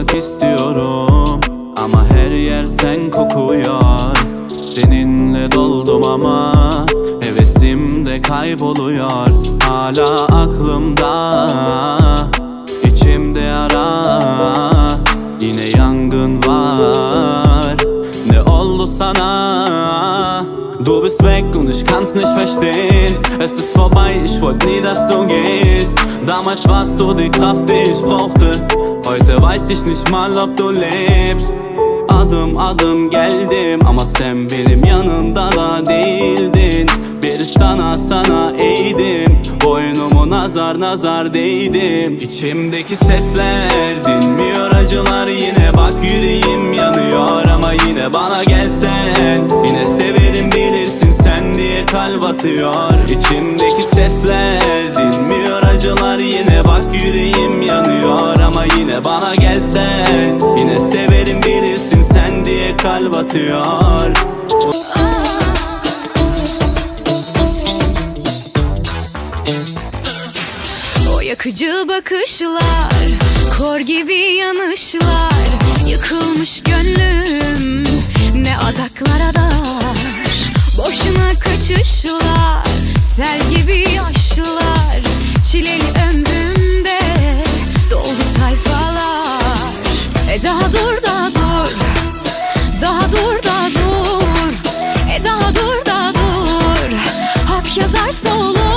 olmak istiyorum Ama her yer sen kokuyor. Seninle doldum ama Hevesim de kayboluyor. Hala aklımda içimde yara Yine yangın var. Ne oldu sana? Du bist weg und ich kann's nicht verstehen. Es ist vorbei, ich wollte nie, dass du gehst. Damals warst du die Kraft, die ich brauchte Heute weiß ich nicht mal, ob du lebst. Adım adım geldim ama sen benim yanımda da değildin. Bir sana sana eğdim. Boynumu nazar nazar değdim. İçimdeki sesler dinmiyor acılar. Yine bak yüreğim yanıyor ama yine bana gelsen. Yine severim bilirsin sen diye kalp atıyor. İçimdeki sesler dinmiyor acılar. Yine bak yüreğim yanıyor ama yine bana gelsen Yine severim bilirsin sen diye kalp atıyor. O yakıcı bakışlar Kor gibi yanışlar Yıkılmış gönlüm Ne adaklara dar. Boşuna kaçışlar Sel gibi yaşlar varsa olur.